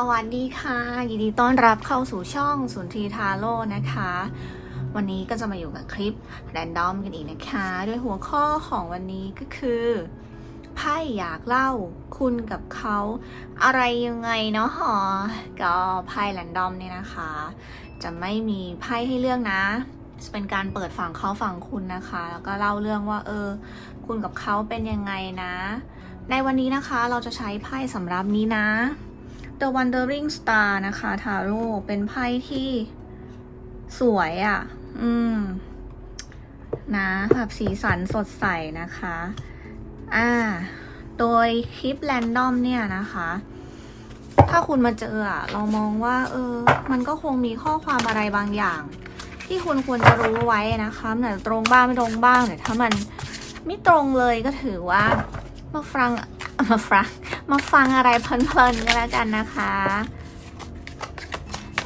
สวัสดีค่ะ ยินดีต้อนรับเข้าสู่ช่องสุนทรีทาโร่นะคะ วันนี้ก็จะมาอยู่กับคลิปแรนดอมกันอีกนะคะโดยหัวข้อของวันนี้ก็คือไพ่อยากเล่าคุณกับเขาอะไรยังไงเนาะหอก็ไพ่แรนดอมเนี่ยนะคะ จะไม่มีไพ่ให้เลือกนะจะเป็นการเปิดฝั่งเขาฝั่งคุณนะคะ แล้วก็เล่าเรื่องว่า เออ คุณกับเขาเป็นยังไงนะ ในวันนี้นะคะเราจะใช้ไพ่สำหรับนี้นะ The Wandering Star นะคะทาโร่เป็นไพ่ที่สวยอะ่ะ อืม นะแบบสีสันสดใสนะคะ อ่า โดยคลิปแรนดอมเนี่ยนะคะ ถ้าคุณมาเจออะเรามองว่า เออ มันก็คงมีข้อความอะไรบางอย่าง ที่คุณควรจะรู้ไว้นะคะแต่ตรงบ้างไม่ตรงบ้างแต่ถ้ามันไม่ตรงเลยก็ถือว่ามาฟัง มาฟังมาฟังอะไรเพลินๆกันแล้วกันนะคะ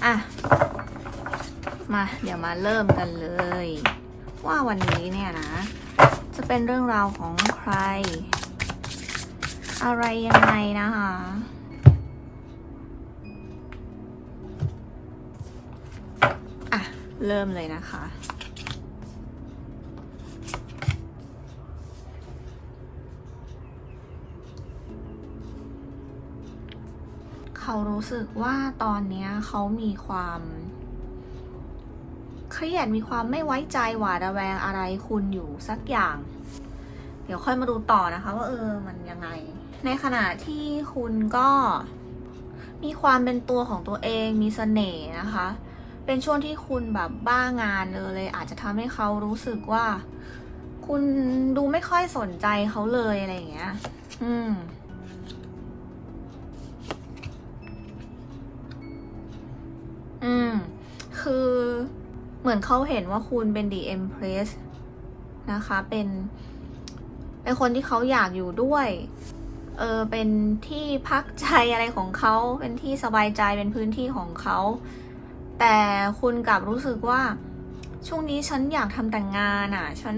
อะ มา เดี๋ยวมาเริ่มกันเลย ว่าวันนี้เนี่ยนะ จะเป็นเรื่องราวของใคร อะไรยังไงนะคะอะเริ่มเลยนะคะ เขารู้สึกว่าตอนเนี้ยเขามีความเครียดมีความไม่ไว้ใจหวาดระแวงอะไรคุณอยู่สักอย่าง เดี๋ยวค่อยมาดูต่อนะคะว่าเออมันยังไง ในขณะที่คุณก็มีความเป็นตัวของตัวเองมีเสน่ห์นะคะ เป็นช่วงที่คุณแบบบ้างานเลยเลย อาจจะทำให้เขารู้สึกว่า คุณดูไม่ค่อยสนใจเขาเลยอะไรอย่างเงี้ย อืม คือเหมือนเขาเห็นว่าคุณเป็น The Empress นะคะ เป็น เป็นคนที่เขาอยากอยู่ด้วย เออ เป็นที่พักใจอะไรของเขา เป็นที่สบายใจ เป็นพื้นที่ของเขา แต่คุณกลับรู้สึกว่า ช่วงนี้ฉันอยากทำแต่งงานอะ ฉัน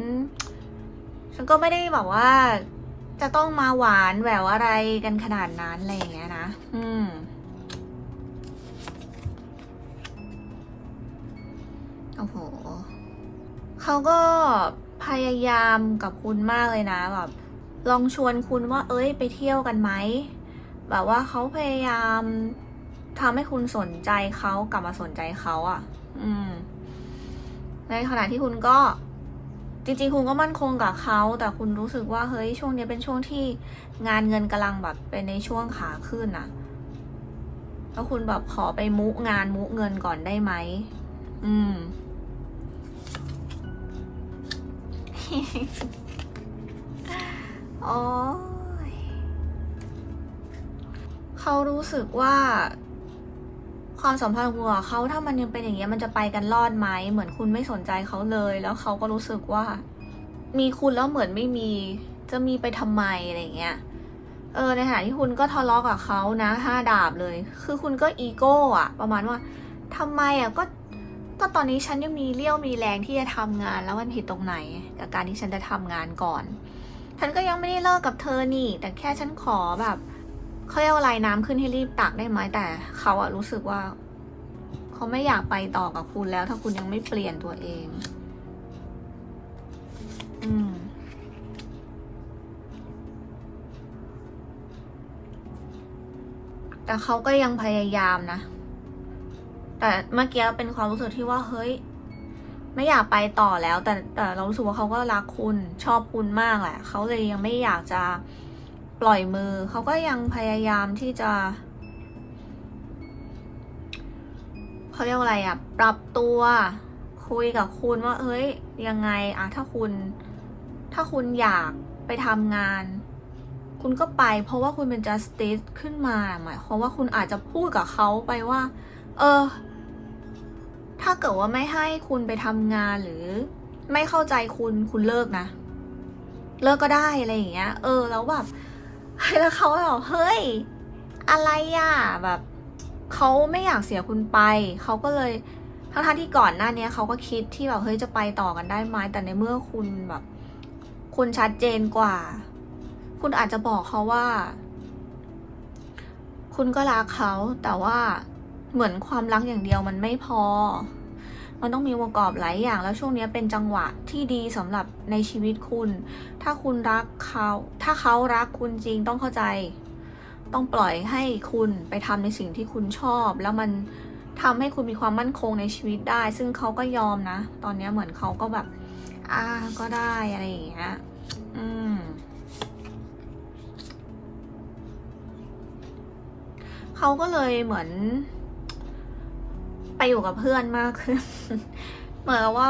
ฉันก็ไม่ได้แบบว่าจะต้องมาหวานแหววอะไรกันขนาดนั้นอะไรอย่างเงี้ยนะ อื เขาก็พยายามกับคุณมากเลยนะแบบลองชวนคุณว่า เอ้ย ไปเที่ยวกันไหมแบบว่าเขาพยายามทำให้คุณสนใจเขากลับมาสนใจเขาอะ่ะ อืม ในขณะที่คุณก็ จริงๆ คุณก็มั่นคงกับเขา แต่คุณรู้สึกว่าเฮ้ยช่วงนี้เป็นช่วงที่งานเงินกำลังแบบเป็นในช่วงขาขึ้นอะแล้วคุณแบบขอไปมุงานมุเงินก่อนได้ไหม อืม โอ้ยเขารู้สึกว่าความสัมพันธ์ของคุณกับเขาถ้ามันยังเป็นอย่างเงี้ยมันจะไปกันรอดไหมเหมือนคุณไม่สนใจเขาเลย แล้วเขาก็รู้สึกว่า มีคุณแล้วเหมือนไม่มี จะมีไปทำไมอะไรเงี้ยเออในขณะที่คุณก็ทะเลาะกับเขานะห้าดาบเลย คือคุณก็อีโก้อะประมาณว่าทำไมอะก็ ก็ตอนนี้ฉันยังมีเรี่ยวมีแรงที่จะทำงานแล้วมันผิดตรงไหนกับการที่ฉันจะทำงานก่อน ฉันก็ยังไม่ได้เลิกกับเธอนี่ แต่แค่ฉันขอแบบเขาเรียกว่าอะไรน้ำขึ้นให้รีบตักได้ไหมแต่เขาอะรู้สึกว่าเขาไม่อยากไปต่อกับคุณแล้ว ถ้าคุณยังไม่เปลี่ยนตัวเอง อืมแต่เขาก็ยังพยายามนะ แต่เมื่อกี้เป็นความรู้สึกที่ว่าเฮ้ย ไม่อยากไปต่อแล้ว แต่แต่เรารู้สึกว่าเขาก็รักคุณชอบคุณมากแหละเขาเลยยังไม่อยากจะปล่อยมือ เขาก็ยังพยายามที่จะเขาเรียกว่าอะไรอะปรับตัวคุยกับคุณว่าเฮ้ย ยังไงอะถ้าคุณ ถ้าคุณอยากไปทำงาน คุณก็ไปเพราะว่าคุณเป็น justice ขึ้นมา หมายความว่าคุณอาจจะพูดกับเขาไปว่า เออ ถ้าเกิดว่าไม่ให้คุณไปทำงานหรือ ไม่เข้าใจคุณคุณเลิกนะ เลิกก็ได้อะไรอย่างเงี้ย เออ แล้วแบบแล้วเขาแบบเฮ้ย อะไรอะแบบเขาไม่อยากเสียคุณไปเขาก็เลยทั้งๆที่ก่อนหน้านี้เขาก็คิดที่แบบเฮ้ยจะไปต่อกันได้ไหมแต่ในเมื่อคุณแบบ คุณชัดเจนกว่า คุณอาจจะบอกเขาว่า คุณก็รักเขาแต่ว่า เหมือนความรักอย่างเดียวมันไม่พอ มันต้องมีองค์ประกอบหลายอย่าง แล้วช่วงนี้เป็นจังหวะที่ดีสำหรับในชีวิตคุณ ถ้าคุณรักเขา ถ้าเขารักคุณจริงต้องเข้าใจ ต้องปล่อยให้คุณไปทำในสิ่งที่คุณชอบ แล้วมันทำให้คุณมีความมั่นคงในชีวิตได้ ซึ่งเขาก็ยอมนะ ตอนนี้เหมือนเขาก็แบบ อ่าก็ได้อะไรอย่างเงี้ย อืมเขาก็เลยเหมือน ไปอยู่กับเพื่อนมากขึ้น เหมือนว่า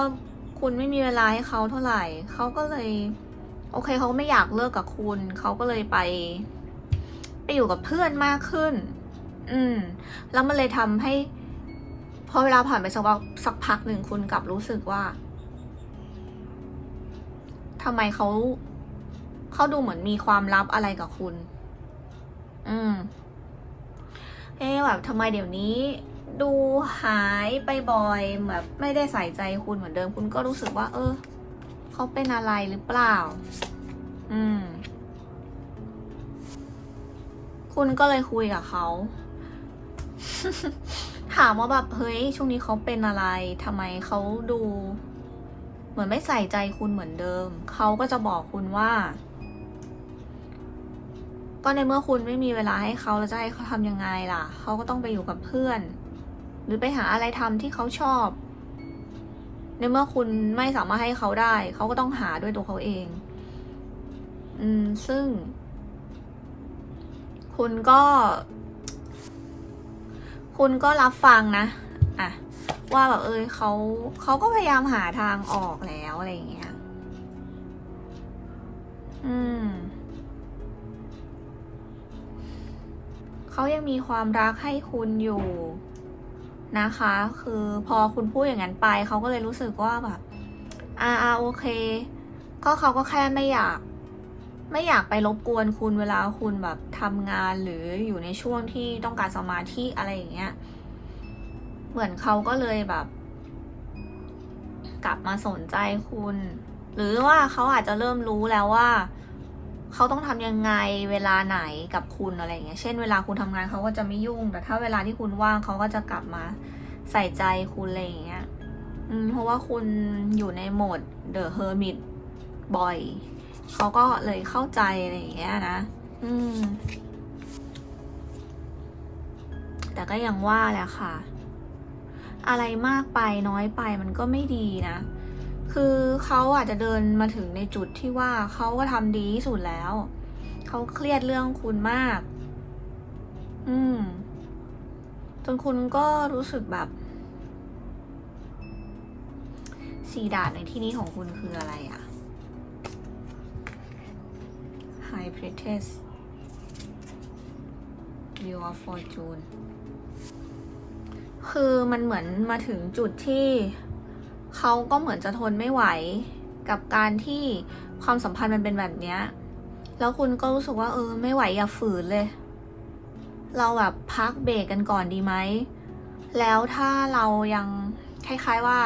คุณไม่มีเวลาให้เขาเท่าไหร่ เขาก็เลย โอเคเขาไม่อยากเลิกกับคุณ เขาก็เลยไป ไปอยู่กับเพื่อนมากขึ้น อืม แล้วมันเลยทำให้พอเวลาผ่านไปสักพักสักพักหนึ่งคุณกลับรู้สึกว่าทำไมเขาเขาดูเหมือนมีความลับอะไรกับคุณ อืมเอ๊แบบทำไมเดี๋ยวนี้ ดูหายไปบ่อยแบบไม่ได้ใส่ใจคุณเหมือนเดิม คุณก็รู้สึกว่า เออเขาเป็นอะไรหรือเปล่า อืม คุณก็เลยคุยกับเขา ถามว่าแบบเฮ้ยช่วงนี้เขาเป็นอะไรทำไมเขาดู เหมือนไม่ใส่ใจคุณเหมือนเดิม เขาก็จะบอกคุณว่า ก็ในเมื่อคุณไม่มีเวลาให้เขาแล้วจะให้เขาทำยังไงล่ะ เขาก็ต้องไปอยู่กับเพื่อน หรือไปหาอะไรทำที่เขาชอบ ในเมื่อคุณไม่สามารถให้เขาได้ เขาก็ต้องหาด้วยตัวเขาเอง อืม ซึ่ง คุณก็ คุณก็รับฟังนะอะว่าแบบเออเขาเขาก็พยายามหาทางออกแล้วอะไรอย่างเงี้ย อืมเขายังมีความรักให้คุณอยู่ นะคะ คือพอคุณพูดอย่างนั้นไปเขาก็เลยรู้สึกว่าแบบอ่าอ่าโอเค ก็เขาก็แค่ไม่อยาก ไม่อยากไปรบกวนคุณเวลาคุณแบบทำงานหรืออยู่ในช่วงที่ต้องการสมาธิอะไรอย่างเงี้ย เหมือนเขาก็เลยแบบ กลับมาสนใจคุณ หรือว่าเขาอาจจะเริ่มรู้แล้วว่า เขาต้องทำยังไงเวลาไหนกับคุณอะไรอย่างเงี้ย เช่นเวลาคุณทำงานเขาก็จะไม่ยุ่ง แต่ถ้าเวลาที่คุณว่างเขาก็จะกลับมาใส่ใจคุณอะไรอย่างเงี้ยเพราะว่าคุณอยู่ในโหมด The Hermit บ่อย เขาก็เลยเข้าใจอะไรอย่างเงี้ยนะ อืม แต่ก็ยังว่าแหละค่ะ อะไรมากไปน้อยไปมันก็ไม่ดีนะ คือเขาอาจจะเดินมาถึงในจุดที่ว่าเขาก็ทำดีที่สุดแล้ว เขาเครียดเรื่องคุณมาก อืม จนคุณก็รู้สึกแบบสีดาดในที่นี้ของคุณคืออะไรอะ High Priestess Your Fortune คือมันเหมือนมาถึงจุดที่ เขาก็เหมือนจะทนไม่ไหวกับการที่ความสัมพันธ์มันเป็นแบบเนี้ย แล้วคุณก็รู้สึกว่าเออ ไม่ไหวอย่าฝืนเลย เราแบบพักเบรกกันก่อนดีไหม แล้วถ้าเรายังคล้ายๆว่า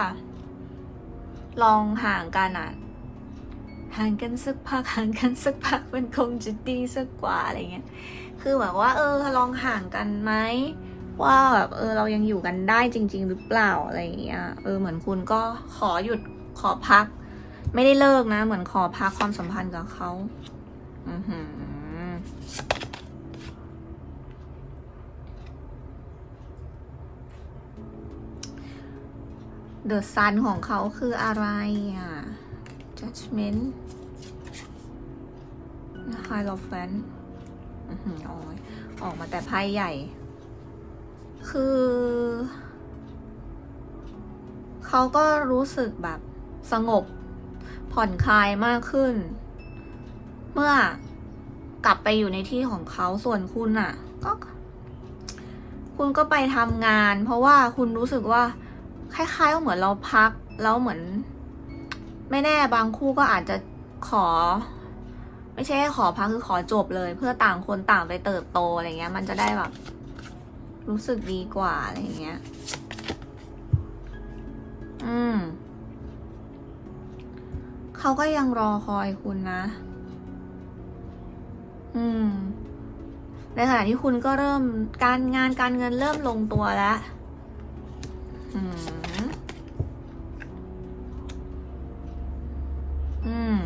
ลองห่างกันอะห่างกันสักพักห่างกันสักพักมันคงจะดีสักกว่าอะไรเงี้ย คือแบบว่า เออ ลองห่างกันไหม ว่าแบบเออเรายังอยู่กันได้จริง ๆ หรือเปล่าอะไรอย่างเงี้ยเออเหมือนคุณก็ขอหยุดขอพัก ไม่ได้เลิกนะ เหมือนขอพักความสัมพันธ์กับเขาอือหือเดอะซันของเขาคืออะไรอะ judgment high of fan อือหืออ้ยออกมาแต่ไพ่ใหญ่ คือ เขาก็รู้สึกแบบสงบผ่อนคลายมากขึ้น เมื่อกลับไปอยู่ในที่ของเขาส่วนคุณอะ่ะ ก็ คุณก็ไปทำงาน เพราะว่าคุณรู้สึกว่า คล้ายๆว่าเหมือนเราพักแล้วเหมือน ไม่แน่บางคู่ก็อาจจะขอ ไม่ใช่ขอพักคือขอจบเลย เพื่อต่างคนต่างไปเติบโตอะไรเงี้ย มันจะได้แบบ รู้สึกดีกว่า อะไรเงี้ย อืม เขาก็ยังรอคอยคุณนะ อืม ในขณะที่คุณก็เริ่มการงานการเงินเริ่มลงตัวแล้วอืม อืม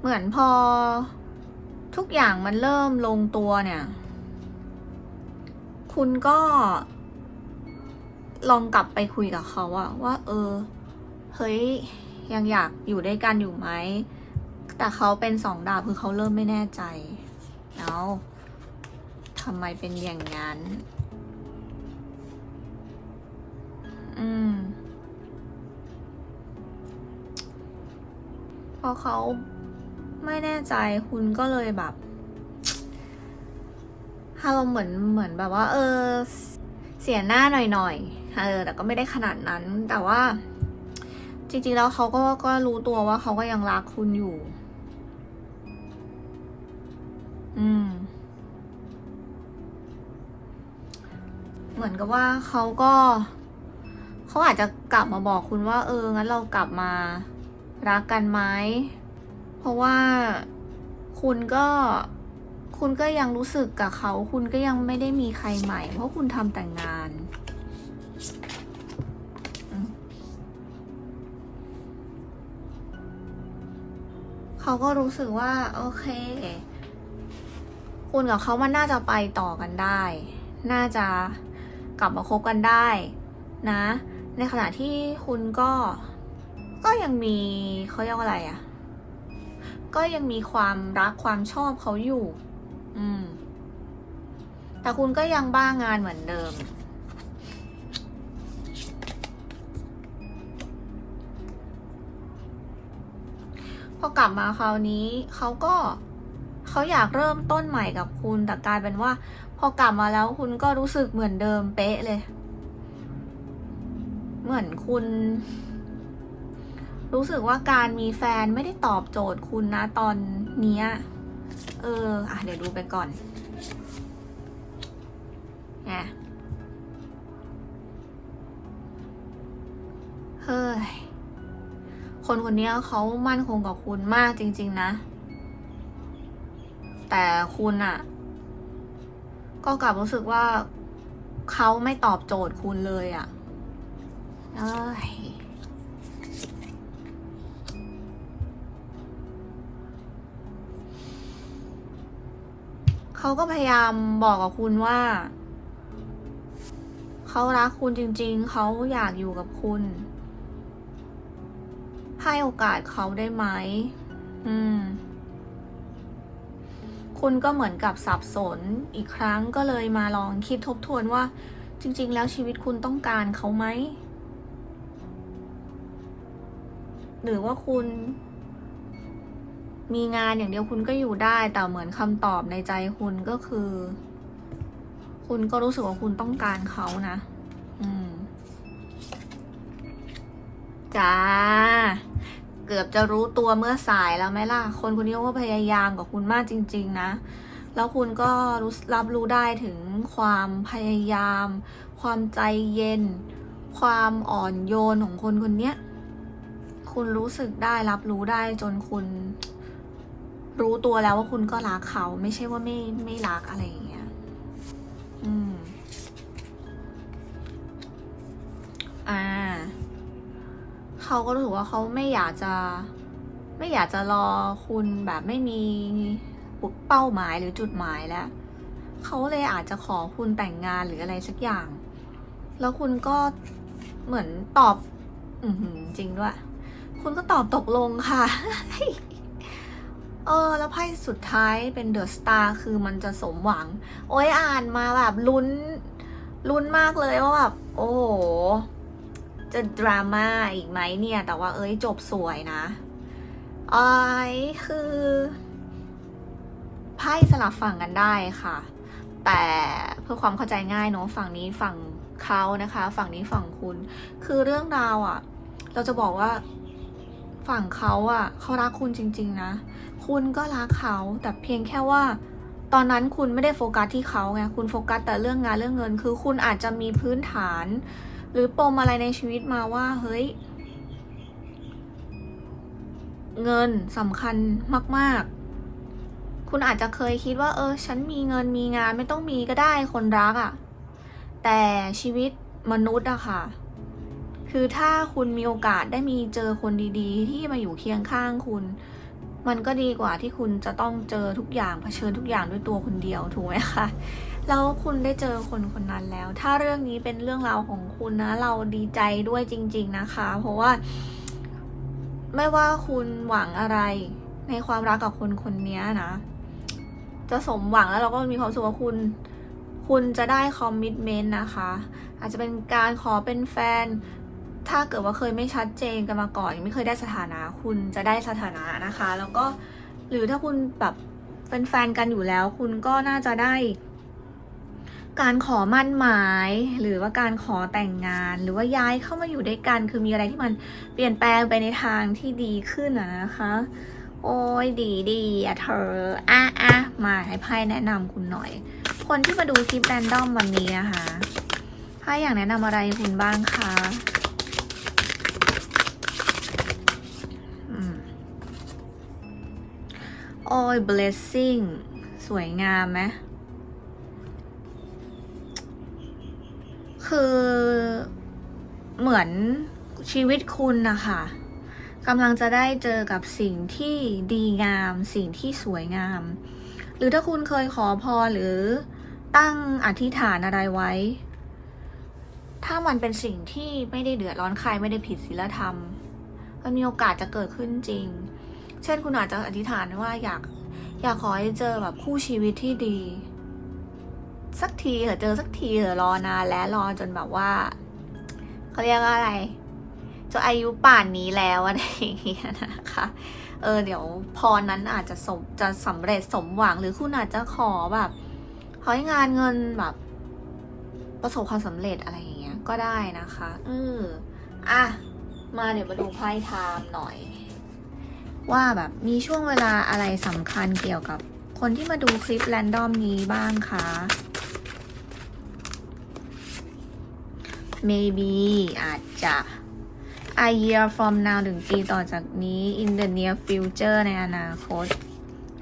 เหมือนพอ ทุกอย่างมันเริ่มลงตัวเนี่ย คุณก็ ลองกลับไปคุยกับเขาอะว่า เออ เฮ้ย ยังอยากอยู่ด้วยกันอยู่ไหม แต่เขาเป็นสองดาบคือเขาเริ่มไม่แน่ใจเอาทำไมเป็นอย่างนั้น อืมพอเขา ไม่แน่ใจคุณก็เลยแบบอารมณ์เหมือนเหมือนแบบว่า เออ เสียหน้าหน่อยๆเออ แต่ก็ไม่ได้ขนาดนั้น แต่ว่า จริงๆแล้วเขาก็ก็รู้ตัวว่าเขาก็ยังรักคุณอยู่ อืม เหมือนกับว่าเขาก็เขาอาจจะกลับมาบอกคุณว่า เอองั้นเรากลับมารักกันไหม เพราะว่าคุณก็คุณก็ยังรู้สึกกับเขา คุณก็ยังไม่ได้มีใครใหม่ เพราะคุณทำแต่งงาน เขาก็รู้สึกว่า โอเค คุณกับเขามันน่าจะไปต่อกันได้ น่าจะกลับมาคบกันได้นะ ในขณะที่คุณก็ ก็ยังมีเขาเรียกว่าอะไรอะ่ะ ก็ยังมีความรักความชอบเขาอยู่ อืม แต่คุณก็ยังบ้างานเหมือนเดิม พอกลับมาคราวนี้เขาก็เขาอยากเริ่มต้นใหม่กับคุณ แต่กลายเป็นว่า พอกลับมาแล้วคุณก็รู้สึกเหมือนเดิมเป๊ะเลย เหมือนคุณ รู้สึกว่าการมีแฟนไม่ได้ตอบโจทย์คุณนะตอนเนี้ย เออ อะ เดี๋ยวดูไปก่อนไงเฮ้ย คนคนนี้เขามั่นคงกับคุณมากจริง ๆ นะ แต่คุณอะก็กลับรู้สึกว่าเขาไม่ตอบโจทย์คุณเลยอะเอ้ย เขาก็พยายามบอกกับคุณว่า เขารักคุณจริง ๆ เขาอยากอยู่กับคุณ ให้โอกาสเขาได้ไหม อืม คุณก็เหมือนกับสับสนอีกครั้งก็เลยมาลองคิดทบทวนว่า จริง ๆ แล้วชีวิตคุณต้องการเขาไหม หรือว่าคุณ มีงานอย่างเดียวคุณก็อยู่ได้ แต่เหมือนคำตอบในใจคุณก็คือ คุณก็รู้สึกว่าคุณต้องการเขานะ อืมจ้าเกือบจะรู้ตัวเมื่อสายแล้วไหมล่ะ คนคนนี้ก็พยายามกับคุณมากจริง ๆ นะ แล้วคุณก็รู้รับรู้ได้ถึงความพยายาม ความใจเย็น ความอ่อนโยนของคนคนนี้คุณรู้สึกได้รับรู้ได้จนคุณ รู้ตัวแล้วว่าคุณก็รักเขา ไม่ใช่ว่าไม่ไม่รักอะไรอย่างเงี้ย อืม อ่า เขาก็รู้สึกว่าเขาไม่อยากจะ ไม่อยากจะรอคุณแบบไม่มีเป้าหมายหรือจุดหมายแล้ว เขาเลยอาจจะขอคุณแต่งงานหรืออะไรสักอย่าง แล้วคุณก็เหมือนตอบ อืจริงด้วย คุณก็ตอบตกลงค่ะ เออ แล้วไพ่สุดท้ายเป็นเดอะสตาร์คือมันจะสมหวัง โอ้ยอ่านมาแบบลุ้นลุ้นมากเลยว่าแบบโอ้โหจะดราม่าอีกไหมเนี่ย แต่ว่าเอ้ยจบสวยนะไอ้คือไพ่สลับฝั่งกันได้ค่ะ แต่เพื่อความเข้าใจง่ายเนาะฝั่งนี้ฝั่งเขานะคะ ฝั่งนี้ฝั่งคุณ คือเรื่องราวอะ่ะ เราจะบอกว่า ฝั่งเขาอะ่ะเขารักคุณจริง ๆ นะ คุณก็รักเขาแต่เพียงแค่ว่า ตอนนั้นคุณไม่ได้โฟกัสที่เขาไงคุณโฟกัสแต่เรื่องงานเรื่องเงิน คือคุณอาจจะมีพื้นฐาน หรือปมอะไรในชีวิตมาว่า เฮ้ย เงินสำคัญมากๆ คุณอาจจะเคยคิดว่า เออ ฉันมีเงินมีงานไม่ต้องมีก็ได้คนรักอะ่ะแต่ชีวิตมนุษย์อะค่ะ คือถ้าคุณมีโอกาสได้มีเจอคนดีๆ ที่มาอยู่เคียงข้างคุณ มันก็ดีกว่าที่คุณจะต้องเจอทุกอย่างเผชิญทุกอย่างด้วยตัวคนเดียวถูกไหมคะแล้วคุณได้เจอคนคนนั้นแล้ว ถ้าเรื่องนี้เป็นเรื่องราวของคุณนะ เราดีใจด้วยจริง ๆนะคะ เพราะว่า ไม่ว่าคุณหวังอะไรในความรักกับคนคนนี้นะ จะสมหวังแล้วเราก็มีความสุขว่าคุณ คุณจะได้คอมมิชเมนต์นะคะ อาจจะเป็นการขอเป็นแฟน ถ้าเกิดว่าเคยไม่ชัดเจนกันมาก่อนยังไม่เคยได้สถานะคุณจะได้สถานะนะคะ แล้วก็หรือถ้าคุณแบบเป็นแฟนกันอยู่แล้ว คุณก็น่าจะได้ การขอมั่นหมาย หรือว่าการขอแต่งงาน หรือว่าย้ายเข้ามาอยู่ด้วยกัน คือมีอะไรที่มันเปลี่ยนแปลงไปในทางที่ดีขึ้นนะคะ โอ้ยดีดีอะเธออะอะมาให้ไพ่แนะนำคุณหน่อย คนที่มาดูคลิปแรนดอมวันนี้นะคะไพ่อยากแนะนำอะไรคุณบ้างคะอืม โอ้ย blessing สวยงามไหมคือเหมือนชีวิตคุณนะคะกำลังจะได้เจอกับสิ่งที่ดีงาม สิ่งที่สวยงาม หรือถ้าคุณเคยขอพรหรือตั้งอธิษฐานอะไรไว้ ถ้ามันเป็นสิ่งที่ไม่ได้เดือดร้อนใครไม่ได้ผิดศีลธรรม มันมีโอกาสจะเกิดขึ้นจริง เช่นคุณอาจจะอธิษฐานว่าอยากอยากขอให้เจอแบบคู่ชีวิตที่ดี สักทีเถอะเจอสักทีเถอะรอนานแล้วรอจนแบบว่าเขาเรียกว่าอะไรจะอายุป่านนี้แล้วอะไรอย่างเงี้ยนะคะเออเดี๋ยวพรนั้นอาจจะสมจะสำเร็จสมหวังหรือคุณอาจจะขอแบบขอให้งานเงินแบบ ประสบความสำเร็จอะไรอย่างเงี้ยก็ได้นะคะเอออะมาเดี๋ยวมาดูไพ่ไทม์หน่อย ว่าแบบมีช่วงเวลาอะไรสำคัญเกี่ยวกับคนที่มาดูคลิปแรนดอมนี้บ้างคะ maybe อาจจะ a year from now ถึงปีต่อจากนี้ in the near future ในอนาคต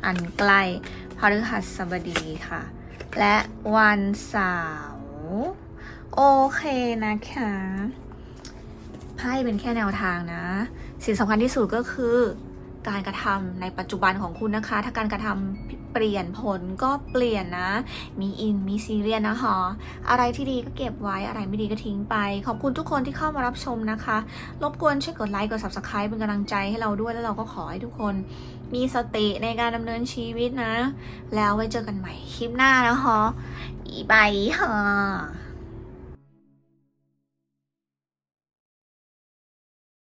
อันใกล้พฤหัสบดีค่ะ และวันเสาร์โอเคนะคะไพ่เป็นแค่แนวทางนะ สิ่งสำคัญที่สุดก็คือ การกระทำในปัจจุบันของคุณนะคะ ถ้าการกระทำเปลี่ยนผลก็เปลี่ยนนะ มีอินมีซีเรียสนะคะ อะไรที่ดีก็เก็บไว้อะไรไม่ดีก็ทิ้งไป ขอบคุณทุกคนที่เข้ามารับชมนะคะ รบกวนช่วยกดไลค์กด subscribe เป็นกำลังใจให้เราด้วยแล้วเราก็ขอให้ทุกคนมีสติในการดำเนินชีวิตนะ แล้วไว้เจอกันใหม่คลิปหน้านะคะบ๊ายบายค่ะ